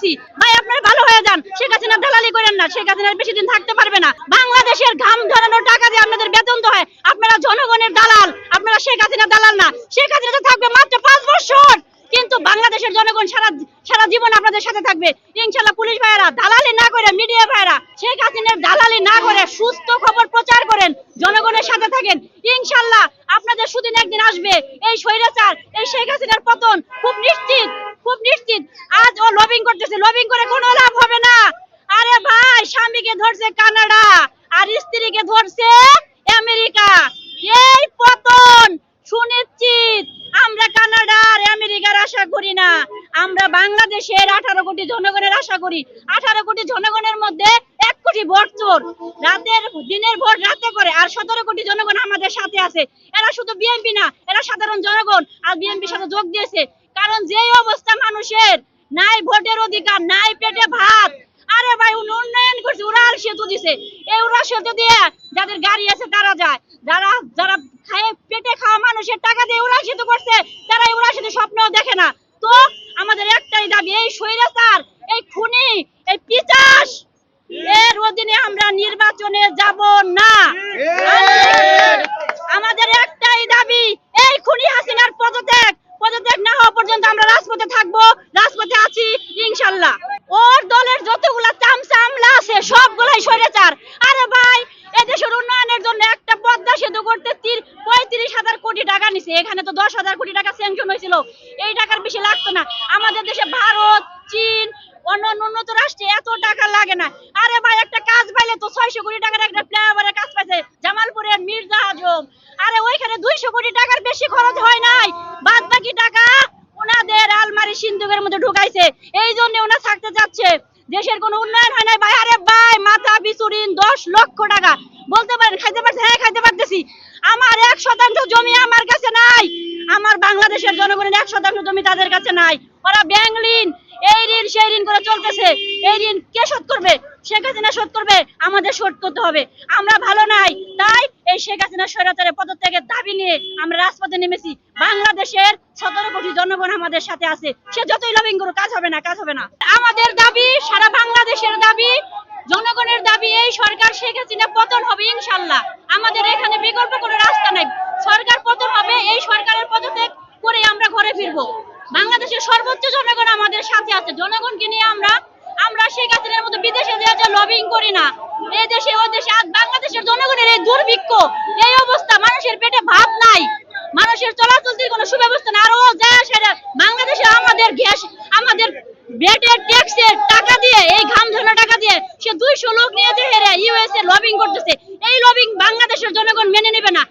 বলতেছি ভাই, আপনারা ভালো হয়ে যান। শেখ হাসিনা দালালি করেন না। শেখ হাসিনা বেশি দিন থাকতে পারবে না। বাংলাদেশের ঘাম ঝরানোর টাকা দিয়ে আপনাদের বেতন তো হয়। আপনারা জনগণের দালাল। আপনারা শেখ হাসিনা দালাল না। শেখ হাসিনা তো থাকবে মাত্র পাঁচ বছর। কিন্তু বাংলাদেশের জনগণ সারা সারা জীবন আপনাদের সাথে থাকবে। ইনশাল্লাহ পুলিশ ভাইয়েরা, দালালি না করে, মিডিয়া ভাইয়েরা, শেখ হাসিনার দালালি না করে সুস্থ খবর প্রচার করেন। জনগণের সাথে থাকেন। ইনশাল্লাহ আপনাদের সুদিন একদিন আসবে। এই স্বৈরাচার, এই শেখ হাসিনার পতন খুব নিশ্চিত খুব নিশ্চিত। আজ লবিং করতেছে লবিং করে কোনো লাভ হবে না। আরে ভাই, স্বামীকে ধরছে কানাডা, আর স্ত্রীকে ধরছে আমেরিকা। এই পতন, সুনিশ্চিত। আমরা কানাডা আর আমেরিকার আশা করি না। আমরা বাংলাদেশের আঠারো কোটি জনগণের আশা করি। আঠারো কোটি জনগণের মধ্যে এক কোটি ভোট চোর। রাতের, দিনের ভোট রাতে করে, আর সতেরো কোটি জনগণ আমাদের সাথে আছে। এরা শুধু বিএনপি না, এরা সাধারণ জনগণ। আর বিএনপির সাথে যোগ দিয়েছে। কারণ যেই অবস্থা মানুষের নাই ভোটের অধিকার নাই পেটে ভাত। আরে ভাই উনি উন্নয়ন করছে উড়াল সেতু দিছে। এই উড়াল সেতু দিয়ে যাদের গাড়ি আছে তারা যায়। যারা যারা খায় পেটে খাওয়া মানুষের টাকা দিয়ে উড়াল সেতু করছে তারা এই উড়াল সেতু স্বপ্নও দেখে না। তো আমাদের একটাই দাবি এই স্বৈরাচার এই খুনি এই পিচাস এর অধীনে আমরা নির্বাচনে যাব না। আমাদের একটাই দাবি এই খুনি হাসিনার পদত্যাগ পদত্যাগ না হওয়া পর্যন্ত আমরা রাজপথে থাকব রাজপথে আছি ইনশাল্লাহ ওর দলের যতগুলা চামচা আমলা আছে সবগুলাই স্বৈরাচার আরে ভাই এদেশের উন্নয়নের জন্য একটা পদ্মা সেতু করতে তির- পঁয়ত্রিশ হাজার কোটি টাকা নিছে এখানে তো দশ হাজার কোটি টাকা স্যাংশন হয়েছিল। এই টাকার বেশি লাগতো না। আমাদের দেশে ভারত, চীন, অন্য উন্নত রাষ্ট্রে এত টাকা লাগে না। আরে ভাই, একটা কাজ পাইলে তো ছয়শো কোটি টাকার একটা ফ্লাইওভারের কাজ পাইছে, জামালপুরের মির্জা আজম। আরে ওইখানে দুইশো কোটি টাকার বেশি খরচ হয় নাই। বাদ বাকি টাকা ওনাদের আলমারি সিন্ধুকের মধ্যে ঢুকাইছে। এই জন্য ওনা থাকতে যাচ্ছে দেশের কোনো উন্নয়ন হয় নাই ভাই। আরে ভাই, মাথা বিচুরিন দশ লক্ষ টাকা। বলতে পারেন, খাইতে পারছে হ্যাঁ খাইতে পারতেছি। আমার এক শতাংশ জমি আমার বাংলাদেশের জনগণের এক শতাংশ জমি তাদের কাছে নাই। ওরা ব্যাংক ঋণ, এই ঋণ, সেই ঋণ করে চলতেছে। এই ঋণ কে শোধ করবে? শেখ হাসিনা শোধ করবে? আমাদের শোধ করতে হবে। আমরা ভালো নাই। তাই এই শেখ হাসিনা স্বৈরাচারের পদত্যাগের দাবি নিয়ে আমরা রাজপথে নেমেছি। বাংলাদেশের সতেরো কোটি জনগণ আমাদের সাথে আছে। সে যতই লবিং করুক, কাজ হবে না, কাজ হবে না। আমাদের দাবি, সারা বাংলাদেশের দাবি, জনগণের দাবি, এই সরকার শেখ হাসিনা পতন হবে ইনশাল্লাহ আমাদের এখানে বিকল্প কোনো রাস্তা নাই সরকার পতন হবে এই সরকারের পদত্যাগ করে আমরা ঘরে ফিরবো বাংলাদেশের সর্বোচ্চ জনগণ আমাদের সাথে আছে। জনগণকে নিয়ে আমরা আমরা শেখ হাসিনার মতো বিদেশে যে যে লবিং করি না। এই দেশে, ওই দেশে আজ বাংলাদেশের জনগণের এই দুর্ভিক্ষ, এই অবস্থা মানুষের পেটে ভাত নাই। মানুষের চলাচলতির কোনো সুব্যবস্থা না আর যায় সেটা বাংলাদেশে আমাদের গ্যাস আমাদের বেটের ট্যাক্সের টাকা দিয়ে, এই ঘাম ঝোলা টাকা দিয়ে সে দুইশো লোক নিয়ে যে হেরে ইউএসএ লবিং করতেছে। এই লবিং বাংলাদেশের জনগণ মেনে নেবে না।